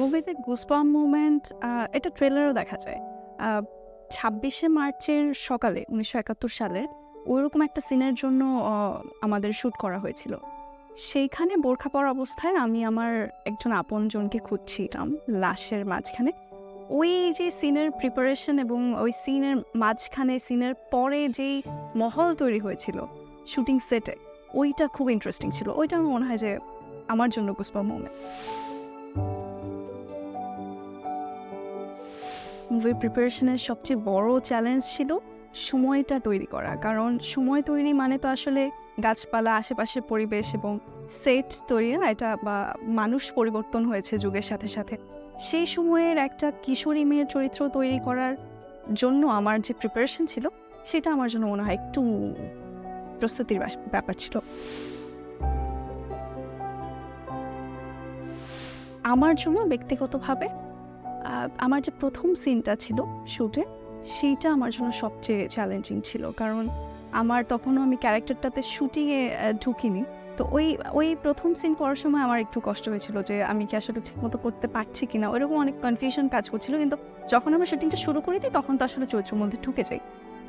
মুভিতে গুসপাম মুভমেন্ট এটা ট্রেলারও দেখা যায়। ছাব্বিশে মার্চের সকালে, উনিশশো একাত্তর সালের ওইরকম একটা সিনের জন্য আমাদের শ্যুট করা হয়েছিল। সেইখানে বোরখা পরা অবস্থায় আমি আমার একজন আপনজনকে খুঁজছিলাম, লাশের মাঝখানে। ওই যে সিনের প্রিপারেশন এবং ওই সিনের মাঝখানে সিনের পরে যেই মহল তৈরি হয়েছিল শুটিং সেটে ওইটা খুব ইন্টারেস্টিং ছিল। ওইটা আমার মনে হয় যে আমার জন্য গুসবাম মুভমেন্ট মুভি প্রিপারেশনের সবচেয়ে বড় চ্যালেঞ্জ ছিল সময়টা তৈরি করা। কারণ সময় তৈরি মানে তো আসলে গাছপালা, আশেপাশের পরিবেশ এবং সেট তৈরি না, এটা বা মানুষ পরিবর্তন হয়েছে যুগের সাথে সাথে। সেই সময়ের একটা কিশোরী মেয়ের চরিত্র তৈরি করার জন্য আমার যে প্রিপারেশন ছিল, সেটা আমার জন্য মনে হয় একটু প্রস্তুতির ব্যাপার ছিল। আমার জন্য ব্যক্তিগতভাবে আমার যে প্রথম সিনটা ছিল শ্যুটে সেইটা আমার জন্য সবচেয়ে চ্যালেঞ্জিং ছিল। কারণ আমার তখনও আমি ক্যারেক্টারটাতে শুটিংয়ে ঢুকিনি। তো ওই ওই প্রথম সিন করার সময় আমার একটু কষ্ট হয়েছিল যে আমি কি আসলে ঠিকমতো করতে পারছি কিনা। ওইরকম অনেক কনফিউশন কাজ করছিল, কিন্তু যখন আমরা শুটিংটা শুরু করে দিই তখন তো আসলে চরিত্রের মধ্যে ঢুকে যাই।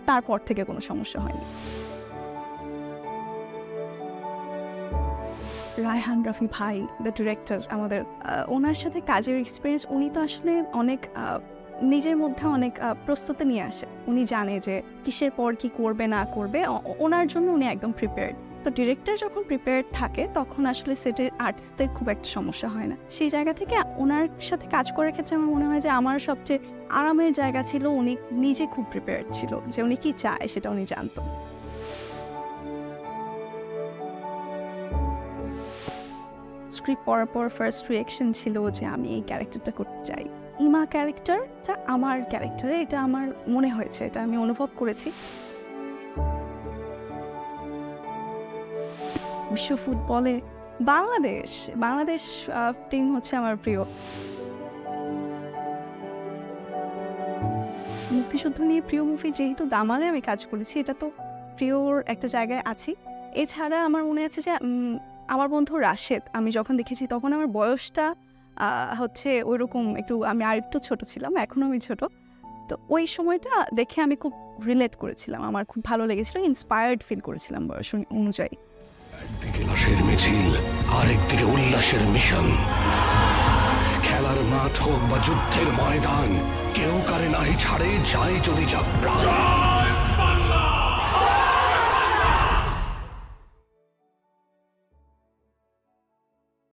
তারপর থেকে কোনো সমস্যা হয়নি। রায়হান রফি ভাই দ্য ডিরেক্টর আমাদের ওনার সাথে কাজের এক্সপিরিয়েন্স উনি তো আসলে অনেক নিজের মধ্যে অনেক প্রস্তুতি নিয়ে আসে। উনি জানে যে কিসের পর কি করবে, না করবে ওনার জন্য উনি একদম প্রিপেয়ার্ড তো ডিরেক্টর যখন প্রিপেয়ার্ড থাকে, তখন আসলে সেটের আর্টিস্টদের খুব একটা সমস্যা হয় না। সেই জায়গা থেকে ওনার সাথে কাজ করার ক্ষেত্রে আমার মনে হয় যে আমার সবচেয়ে আরামের জায়গা ছিল, উনি নিজে খুব প্রিপেয়ার্ড ছিল যে উনি কি চায় সেটা উনি জানতো। স্ক্রিপ্ট পড়ার পর ফার্স্ট রিয়েকশন ছিল যে আমি এই ক্যারেক্টারটা করতে চাই। ইমা ক্যারেক্টারটা আমার ক্যারেক্টারে এটা আমার মনে হয়েছে, এটা আমি অনুভব করেছি। বিশ্ব ফুটবলে বাংলাদেশ বাংলাদেশ টিম হচ্ছে আমার প্রিয়। মুক্তিযুদ্ধ নিয়ে প্রিয় মুভি যেহেতু দামালে আমি কাজ করেছি, এটা তো প্রিয়র একটা জায়গায় আছি। এছাড়া আমার মনে আছে যে আমার বন্ধু রাশেদ, আমি যখন দেখেছি তখন আমার বয়সটা হচ্ছে ওইরকম একটু, আমি আর একটু ছোট ছিলাম, এখনও আমি ছোট। তো ওই সময়টা দেখে আমি খুব রিলেট করেছিলাম, আমার খুব ভালো লেগেছিল ইন্সপায়ার্ড ফিল করেছিলাম বয়স অনুযায়ী। একদিকে লাশের মিছিল, আরেকদিকে উল্লাসের মিশন খেলার মাঠ হোক বা যুদ্ধের ময়দান, কেউ কারে নাহি ছাড়ে, যায় যদি যাত্রা